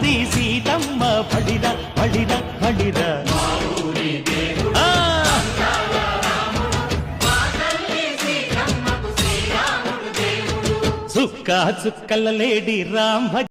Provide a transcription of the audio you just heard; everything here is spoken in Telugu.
కోరింది సీతమ్మ పడిద పడిద పడిద ఆ, చుక్క చుక్కల లేడి రామ్